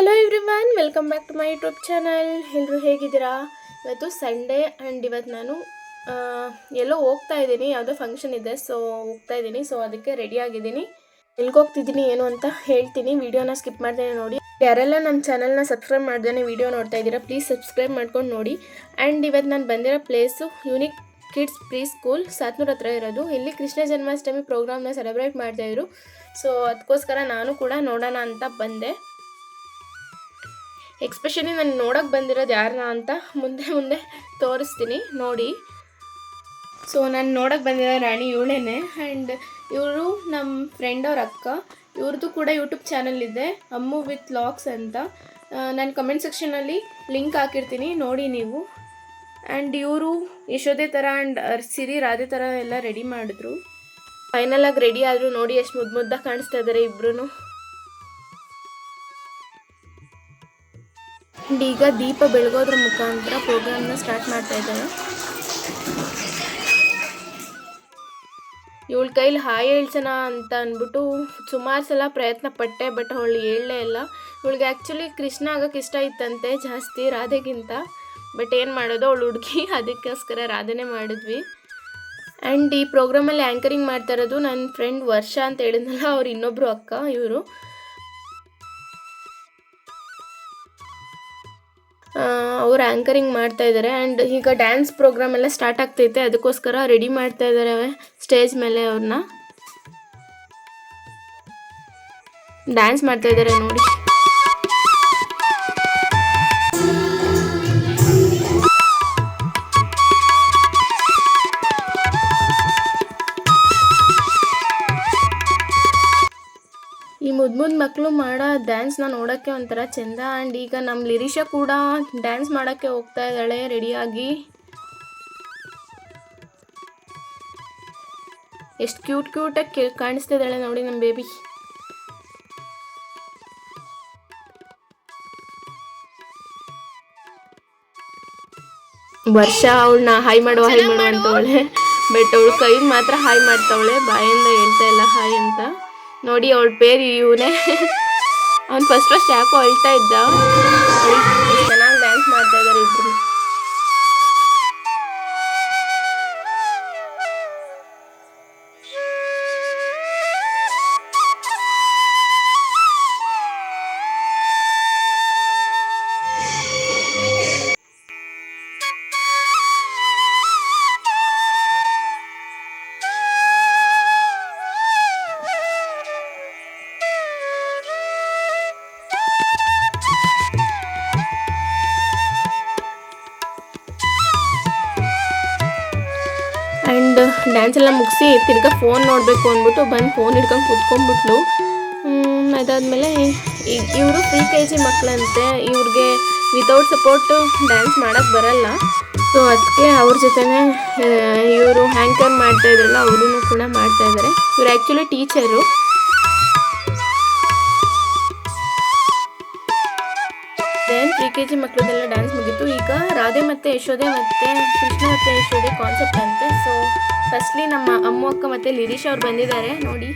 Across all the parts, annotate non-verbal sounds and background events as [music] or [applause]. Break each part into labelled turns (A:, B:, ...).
A: Hello everyone welcome back to my YouTube channel ಎಲ್ಲರೂ ಹೇಗಿದ್ದೀರಾ? ಇವತ್ತು ಸಂಡೇ ಆ್ಯಂಡ್ ಇವತ್ತು ನಾನು ಎಲ್ಲೋ ಹೋಗ್ತಾ ಇದ್ದೀನಿ. ಯಾವುದೋ ಫಂಕ್ಷನ್ ಇದೆ ಸೊ ಹೋಗ್ತಾ ಇದ್ದೀನಿ. ಸೊ ಅದಕ್ಕೆ ರೆಡಿ ಆಗಿದ್ದೀನಿ. ಎಲ್ಲಿಗೆ ಹೋಗ್ತಿದ್ದೀನಿ, ಏನು ಅಂತ ಹೇಳ್ತೀನಿ. ವಿಡಿಯೋನ ಸ್ಕಿಪ್ ಮಾಡ್ದೇನೆ ನೋಡಿ. ಯಾರೆಲ್ಲ ನಮ್ಮ ಚಾನಲ್ನ ಸಬ್ಸ್ಕ್ರೈಬ್ ಮಾಡ್ದೇನೆ ವಿಡಿಯೋ ನೋಡ್ತಾ ಇದ್ದೀರಾ ಪ್ಲೀಸ್ ಸಬ್ಸ್ಕ್ರೈಬ್ ಮಾಡ್ಕೊಂಡು ನೋಡಿ. ಆ್ಯಂಡ್ ಇವತ್ತು ನಾನು ಬಂದಿರೋ place unique kids pre school Sathnur ಹತ್ರ ಇರೋದು. ಇಲ್ಲಿ ಕೃಷ್ಣ ಜನ್ಮಾಷ್ಟಮಿ ಪ್ರೋಗ್ರಾಮ್ನ ಸೆಲೆಬ್ರೇಟ್ ಮಾಡ್ತಾಯಿದ್ರು ಸೊ ಅದಕ್ಕೋಸ್ಕರ ನಾನು ಕೂಡ ನೋಡೋಣ ಅಂತ ಬಂದೆ. ಎಕ್ಸ್ಪೆಷಲಿ ನಾನು ನೋಡೋಕೆ ಬಂದಿರೋದು ಯಾರನ್ನ ಅಂತ ಮುಂದೆ ಮುಂದೆ ತೋರಿಸ್ತೀನಿ, ನೋಡಿ. ಸೊ ನಾನು ನೋಡೋಕ್ಕೆ ಬಂದಿರೋ ರಾಣಿ ಇವಳೇನೆ ಆ್ಯಂಡ್ ಇವರು ನಮ್ಮ ಫ್ರೆಂಡ್ ಅವ್ರ ಅಕ್ಕ. ಇವ್ರದ್ದು ಕೂಡ ಯೂಟ್ಯೂಬ್ ಚಾನಲ್ ಇದೆ, ಅಮ್ಮು ವಿತ್ ಲಾಕ್ಸ್ ಅಂತ. ನಾನು ಕಮೆಂಟ್ ಸೆಕ್ಷನಲ್ಲಿ ಲಿಂಕ್ ಹಾಕಿರ್ತೀನಿ, ನೋಡಿ ನೀವು. ಆ್ಯಂಡ್ ಇವರು ಯಶೋದೆ ಥರ ಆ್ಯಂಡ್ ಸಿರಿ ರಾಧೆ ಥರ ಎಲ್ಲ ರೆಡಿ ಮಾಡಿದ್ರು. ಫೈನಲಾಗಿ ರೆಡಿ ಆದರೂ, ನೋಡಿ ಎಷ್ಟು ಮುದ್ದು ಮುದ್ದಾಗಿ ಕಾಣಿಸ್ತಾ ಇದ್ದಾರೆ ಇಬ್ರು ಆ್ಯಂಡ್ ಈಗ ದೀಪ ಬೆಳಗೋದ್ರ ಮುಖಾಂತರ ಪ್ರೋಗ್ರಾಮ್ನ ಸ್ಟಾರ್ಟ್ ಮಾಡ್ತಾ ಇದ್ದಾನೆ. ಇವಳ ಕೈಲಿ ಹಾಯ್ ಹೇಳ್ಸೋಣ ಅಂತ ಅಂದ್ಬಿಟ್ಟು ಸುಮಾರು ಸಲ ಪ್ರಯತ್ನ ಪಟ್ಟೆ ಬಟ್ ಅವಳು ಹೇಳಲೇ ಇಲ್ಲ. ಇವಳಿಗೆ ಆ್ಯಕ್ಚುಲಿ ಕೃಷ್ಣ ಆಗೋಕೆ ಇಷ್ಟ ಇತ್ತಂತೆ ಜಾಸ್ತಿ ರಾಧೆಗಿಂತ ಬಟ್ ಏನು ಮಾಡೋದು ಅವಳು ಹುಡುಗಿ [laughs] ಅದಕ್ಕೋಸ್ಕರ ರಾಧೆನೇ ಮಾಡಿದ್ವಿ. ಆ್ಯಂಡ್ ಈ ಪ್ರೋಗ್ರಾಮಲ್ಲಿ ಆ್ಯಂಕರಿಂಗ್ ಮಾಡ್ತಾ ಇರೋದು ನನ್ನ ಫ್ರೆಂಡ್ ವರ್ಷ ಅಂತ ಹೇಳಿದ್ನಲ್ಲ, ಅವ್ರು ಇನ್ನೊಬ್ಬರು ಅಕ್ಕ ಇವರು. ಅವ್ರು ಆ್ಯಂಕರಿಂಗ್ ಮಾಡ್ತಾ ಇದ್ದಾರೆ ಆ್ಯಂಡ್ ಈಗ ಡ್ಯಾನ್ಸ್ ಪ್ರೋಗ್ರಾಮ್ ಎಲ್ಲ ಸ್ಟಾರ್ಟ್ ಆಗ್ತೈತೆ. ಅದಕ್ಕೋಸ್ಕರ ರೆಡಿ ಮಾಡ್ತಾ ಇದ್ದಾರೆ ಸ್ಟೇಜ್ ಮೇಲೆ ಅವ್ರನ್ನ. ಡ್ಯಾನ್ಸ್ ಮಾಡ್ತಾ ಇದ್ದಾರೆ ನೋಡಿ. ಮಕ್ಕಳು ಮಾಡೋ ಡ್ಯಾನ್ಸ್ನ ನೋಡೋಕ್ಕೆ ಒಂಥರ ಚೆಂದ. ಆ್ಯಂಡ್ ಈಗ ನಮ್ಮ ಲಿರಿಷಾ ಕೂಡ ಡ್ಯಾನ್ಸ್ ಮಾಡೋಕ್ಕೆ ಹೋಗ್ತಾ ಇದ್ದಾಳೆ ರೆಡಿಯಾಗಿ ಎಷ್ಟು ಕ್ಯೂಟ್ ಕ್ಯೂಟಾಗಿ ಕಾಣಿಸ್ತಾ ಇದ್ದಾಳೆ ನೋಡಿ ನಮ್ಮ ಬೇಬಿ ವರ್ಷ ಅವಳನ್ನ ಹಾಯ್ ಮಾಡುವ ಹಾಯ್ ಮಾಡುವ ಅಂತವಳೆ. ಬಟ್ ಅವಳು ಕೈ ಮಾತ್ರ ಹಾಯ್ ಮಾಡ್ತಾವಳೆ. ಬಾಯಿಂದ ಹೇಳ್ತಾ ಇಲ್ಲ ಹಾಯ್ ಅಂತ. ನೋಡಿ ಅವಳ ಪೇರು ಇವನೇ. ಅವ್ನು ಫಸ್ಟ್ ಫಸ್ಟ್ ಯಾಕೋ ಅಳ್ತಾ ಇದ್ದ? ಡ್ಯಾನ್ಸ್ ಎಲ್ಲ ಮುಗಿಸಿ ತಿರ್ಗಾ ಫೋನ್ ನೋಡಬೇಕು ಅಂದ್ಬಿಟ್ಟು ಬಂದು ಫೋನ್ ಹಿಡ್ಕೊಂಡು ಕೂತ್ಕೊಂಡ್ಬಿಟ್ಲು. ಅದಾದಮೇಲೆ ಇವರು ಫ್ರೀ ಕೆ ಜಿ ಮಕ್ಕಳಂತೆ ಇವ್ರಿಗೆ ವಿತೌಟ್ ಸಪೋರ್ಟು ಡ್ಯಾನ್ಸ್ ಮಾಡೋಕ್ಕೆ ಬರಲ್ಲ. ಸೊ ಅದಕ್ಕೆ ಅವ್ರ ಜೊತೆನೇ ಇವರು ಹ್ಯಾಂಕರ್ ಮಾಡ್ತಾ ಇದ್ರಲ್ಲ ಅವರು ಕೂಡ ಮಾಡ್ತಾ ಇದ್ದಾರೆ ಇವರು actually teacher pre K G ಮಕ್ಕಳದೆಲ್ಲ dance Radhe ಮತ್ತೆ ಯಶೋದೆ ಮತ್ತೆ ಕೃಷ್ಣ ಮತ್ತೆ ಯಶೋದೆ ಕಾನ್ಸೆಪ್ಟ್ ಅಂತೆ. ಸೊ ಫಸ್ಟ್ಲಿ ನಮ್ಮ ಅಮ್ಮ ಅಕ್ಕ ಮತ್ತು ಲಿರೀಶ್ ಅವ್ರು ಬಂದಿದ್ದಾರೆ. ನೋಡಿ.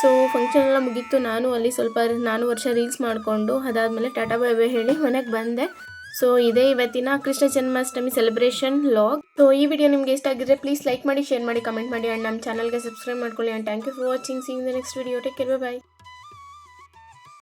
A: ಸೊ ಫಂಕ್ಷನ್ ಎಲ್ಲ ಮುಗೀತು. ನಾನು ಅಲ್ಲಿ ಸ್ವಲ್ಪ ನಾನು ವರ್ಷ ರೀಲ್ಸ್ ಮಾಡಿಕೊಂಡು, ಅದಾದಮೇಲೆ ಟಾಟಾ ಬೈ ಬೈ ಹೇಳಿ ಮನೆಗೆ ಬಂದೆ. ಸೊ ಇದೇ ಇವತ್ತಿನ Krishna Janmashtami celebration vlog so ಈ ವಿಡಿಯೋ ನಿಮಗೆ ಇಷ್ಟ ಆಗಿದ್ರೆ ಪ್ಲೀಸ್ ಲೈಕ್ ಮಾಡಿ ಶೇರ್ ಮಾಡಿ ಕಮೆಂಟ್ ಮಾಡಿ ಆ್ಯಂಡ್ ನಮ್ಮ ಚಾನಲ್ಗೆ ಸಬ್ಸ್ಕ್ರೈಬ್ ಮಾಡ್ಕೊಳ್ಳಿ. And thank you for watching see in the next video take care bye